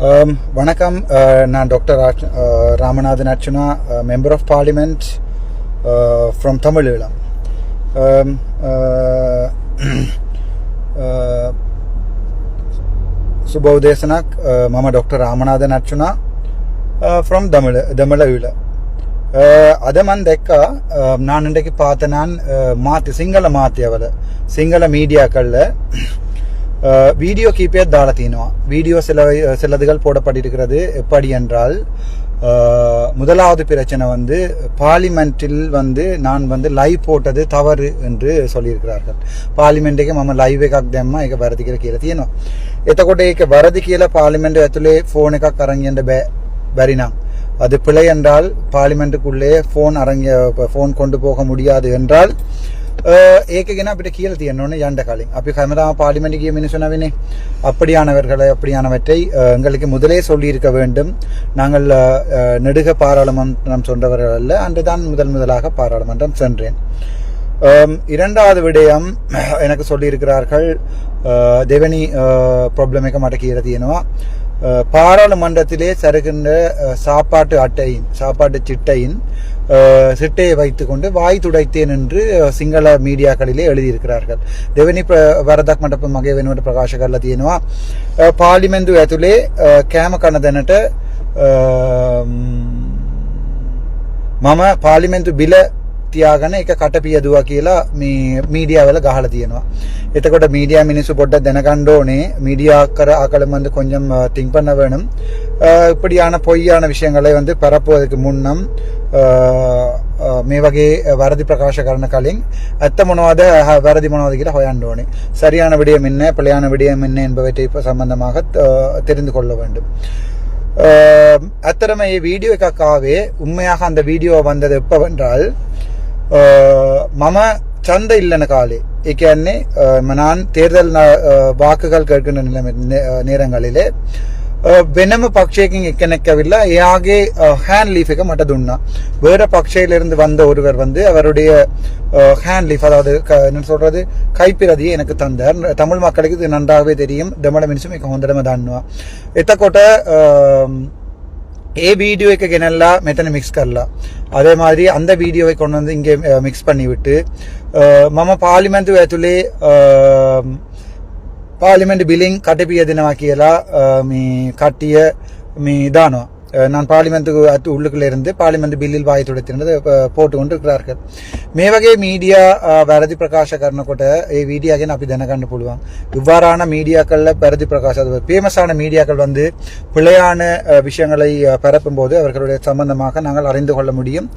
Um, வணக்கம் uh, நான் doctor Raj- uh, Ramanathan Archuna member of parliament from Tamil Eelam Um, uh, uh, සුබ උදේසනක් uh, මම doctor Ramanathan අර්චුනා from Tamil தமிழவில் அதை மன் தெக்கா uh, நான் இன்றைக்கு பார்த்த நான் uh, மாத்தி வீடியோ கீப்பே தாள தீனுவான் வீடியோ சில சிலதுகள் போடப்பட்டிருக்கிறது எப்படி என்றால் uh, முதலாவது பிரச்சனை வந்து பார்லிமெண்ட்டில் வந்து நான் வந்து லைவ் போட்டது தவறு என்று சொல்லியிருக்கிறார்கள் පාලිමෙන්ට් එක මම ලයිව් එකක් දැම්ම ඒක වැරදි කියලා කියලා තියෙනවා. එතකොට ඒක වැරදි කියලා පාර්ලිමේන්තුව ඇතුලේ ෆෝන් එකක් අරන් යන්න බෑ බැරි නම් அது பிழை என்றால் பார்லிமெண்ட்டுக்குள்ளே ஃபோன் அரங்க ஃபோன் கொண்டு போக முடியாது என்றால் அஹ், ඒක ගැන අපිට කියලා තියෙන්න ඕනේ යන්න කලින්. අපි හැමදාම பார்லிமெண்ட் ගිය මිනිස්සු නවිනේ. அப்படியானவர்களை அப்படியானவற்றை அஹ், எங்களுக்கு முதலே சொல்லியிருக்க வேண்டும் நாங்கள் அஹ், அஹ், நெடுக பாராளுமன்றம் சென்றவர்கள் அல்ல அன்றுதான் முதல் முதலாக பாராளுமன்றம் சென்றேன் அம், இரண்டாவது விடயம் எனக்கு சொல்லியிருக்கிறார்கள் அஹ், දෙවැනි ப்ராப்ளம் එක මට කියලා තියෙනවා அஹ், பாராளுமன்றத்திலே சருகின்ற அஹ், சாப்பாட்டு அட்டையின் சாப்பாட்டு சிட்டையின் அஹ், சிட்டையை வைத்துக்கொண்டு வாய் துடைத்தேன் என்று சிங்கள மீடியாக்களிலே எழுதியிருக்கிறார்கள். දෙවැනි වරදක් මට මගේ වෙනුවට ප්‍රකාශ කරලා තියෙනවා පාලිමෙන්දු ඇතුලේ කෑම කන දැනට මම පාලිමෙන්තු බිල තියාගෙන එක කට පියදුවා කියලා මේ මීඩියා වල ගහලා තියෙනවා. එතකොට මීඩියා මිනිස්සු පොඩ්ඩක් දැනගන්න මීඩියා කර ஆக்கலமந்து கொஞ்சம் திங்க் பண்ண வேணும் இப்படியான பொய்யான விஷயங்களை வந்து பரப்புவதற்கு முன்னம் මේ වගේ වැරදි ප්‍රකාශ කරන කලින් ඇත්ත මොනවද වැරදි මොනවද හොයන්න ඕනේ. சரியான விடயம் என்ன பிழையான விடயம் என்ன என்பவற்றை சம்பந்தமாக தெரிந்து கொள்ள வேண்டும். அத்தரமே வீடியோ காக்காவே உண்மையாக அந்த வீடியோ வந்தது எப்பவென்றால் මම චන්ද ඉල්ලන කාලේ එකන්නේ මනාන් තේර්දල් වාකකල් කරගන නේරංගලිලේ වෙනම පක්ෂයකින් එක්කෙනෙක් ඇවිල්ලා එයාගේ ஹேண்ட் லீஃப் එක මට දුන්නා. வேற பக்ஷயிலிருந்து வந்த ஒருவர் வந்து அவருடைய ஹேண்ட் லீஃப் அதாவது என்ன சொல்றது கைப்பிரதியை எனக்கு தந்தார் தமிழ் மக்களுக்கு இது நன்றாகவே தெரியும் தமிழ மினிசும் மிக ஹொந்தடம தான்னுவா ஏ வீடியோ එක ගෙනල්ලා මෙතන මික්ස් කරලා. அதே மாதிரி அந்த வீடியோவை கொண்டு வந்து இங்கே மிக்ஸ் பண்ணிவிட்டு මම පාර්ලිමේන්තුව ඇතුලේ පාර්ලිමේන්තු බිලින් කටපිය දෙනවා කියලා මේ කට්ටිය මේ දානවා. நான் பார்லிமெண்ட்டுக்கு அத்து உள்ளுக்குள்ளே இருந்து பார்லிமெண்ட் பில்லில் வாய் துடைத்திருந்தது போட்டு கொண்டு இருக்கிறார்கள் மேவகே மீடியா பரதி பிரகாஷ கர்ணக்கோட்டை ஏ மீடியாக்கே அப்படி தினம் கண்டு போடுவாங்க இவ்வாறான மீடியாக்களில் பரதி பிரகாஷ் அது ஃபேமஸான மீடியாக்கள் வந்து பிழையான விஷயங்களை பரப்பும் போது அவர்களுடைய சம்பந்தமாக நாங்கள் அறிந்து கொள்ள முடியும்.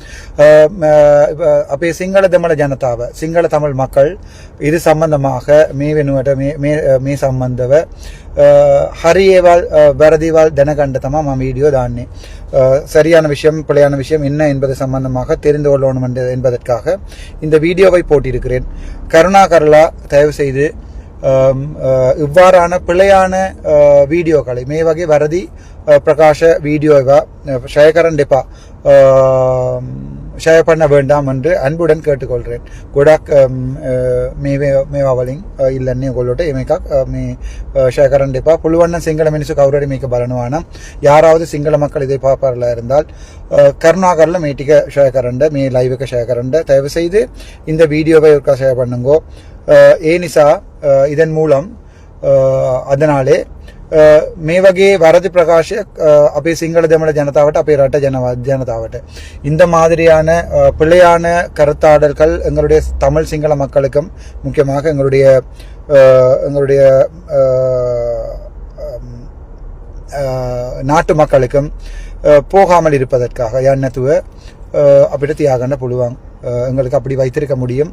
அப்போ சிங்கள தமிழ ஜனதாவை சிங்கள தமிழ் மக்கள் இது சம்பந்தமாக மே வெனுவட்ட மே மே சம்பந்தவை හරි ඒවල් වැරදිවල් දැනගණ්ඩ තමා ම வீடியோ தானே சரியான விஷயம் பிழையான விஷயம் என்ன என்பது சம்பந்தமாக தெரிந்து கொள்ளணும் என்பதற்காக இந்த வீடியோவை போட்டிருக்கிறேன். கருணா கருளா தயவு செய்து இவ்வாறான பிழையான வீடியோக்களை மே வகை வரதி பிரகாஷ வீடியோவா ஷயகரன் டெப்பா ஷேர் பண்ண வேண்டாம் என்று அன்புடன் கேட்டுக்கொள்கிறேன். குடாக் மேவே மேவாவலிங் ಇಲ್ಲನ್ನೇ ಗೊಲ್ಲೋಟ ಏಮೇಕ ಮೀ ಶೇಖರನ್ ಡಿಪ ಪುಳುವಣ್ಣ ಸಿಂಗಳ ಮೆಣಸು ಕೌರಡಿ ಮೀಕ ಬರನುವಾನ யாராவது சிங்கள மக்கள் இதை பார்ப்பார்களா இருந்தால் கருணாகரில் மீட்டிக்க ஷேகரண்ட மீ லைவுக்கு ஷேகரண்ட தயவு செய்து இந்த வீடியோவை ஒருக்கா ஷேர் பண்ணுங்கோ. ஏனிசா இதன் மூலம் அதனாலே මේ වගේ වැරදි ප්‍රකාශයක් අපේ සිංහල දෙමළ ජනතාවට අපේ රට ජනතාවට. இந்த மாதிரியான பிள்ளையான கருத்தாடல்கள் எங்களுடைய தமிழ் சிங்கள மக்களுக்கும் முக்கியமாக எங்களுடைய எங்களுடைய நாட்டு மக்களுக்கும் போகாமல் இருப்பதற்காக යන්නතුව අපිට තියාගන්න புழுவாங்க எங்களுக்கு அப்படி வைத்திருக்க முடியும்.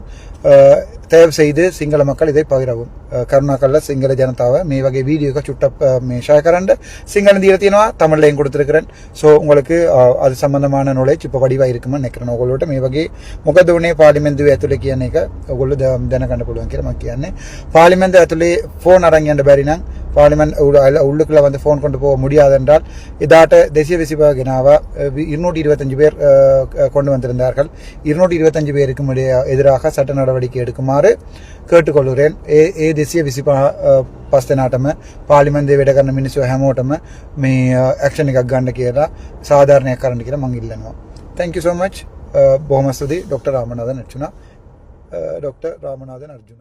தயவு செய்து சிங்கள மக்கள் இதை பகிரவும். கருணாக்கல்ல சிங்கள ஜனதாவை மே வகை வீடியோக்கு சுட்ட மே ஷேக்கரண்ட் சிங்கள தீரத்தினா தமிழ்லையும் கொடுத்துருக்கிறேன். ஸோ உங்களுக்கு அது சம்பந்தமான நாலேஜ் இப்போ வடிவாக இருக்குமான்னு நினைக்கிறேன். உங்களோட மே வகை முகதோனே ಪಾರ್ಲಿಮೆಂದು ಅತುಲಿಕ್ಕೆ ಒಳ್ಳೆ ದನ ಕಂಡುಕೊಳ್ಳುವಂಗೆ ಮಕ್ಕಿಯನ್ನೇ ಪಾರ್ಲಿಮೆಂದು ಅತುಲಿ ಫೋನ್ ஃபோன் ಅಂತ ಬಾರಿ ඇතුලේ ෆෝන් අරන් යන්න බැරි නම් பார்லிமெண்ட் உள்ளுக்குள்ள வந்து ஃபோன் கொண்டு போக முடியாது என்றால் இதாட்ட தேசிய விசிப கினாவா இருநூற்றி இருபத்தஞ்சு பேர் அஹ், க- கொண்டு வந்திருந்தார்கள் இருநூற்றி இருபத்தஞ்சு பேருக்கு முடிய- எதிராக சட்ட நடவடிக்கை எடுக்குமாறு கேட்டுக்கொள்கிறேன் ඒ ඒ දෙසිය විසි පස්තනාටම පාලිමන් දේවට කරන්න මිනිස්සු හැමෝටම මේ ඇක්ෂණ එකක් ගන්න කියලා සාධාරණයක් කරන්න කියලා මං ඉල්ලනවා තැංකි so much බොහමස්තුදී doctor Ramanathan අච්චුණ doctor Ramanathan Arjuna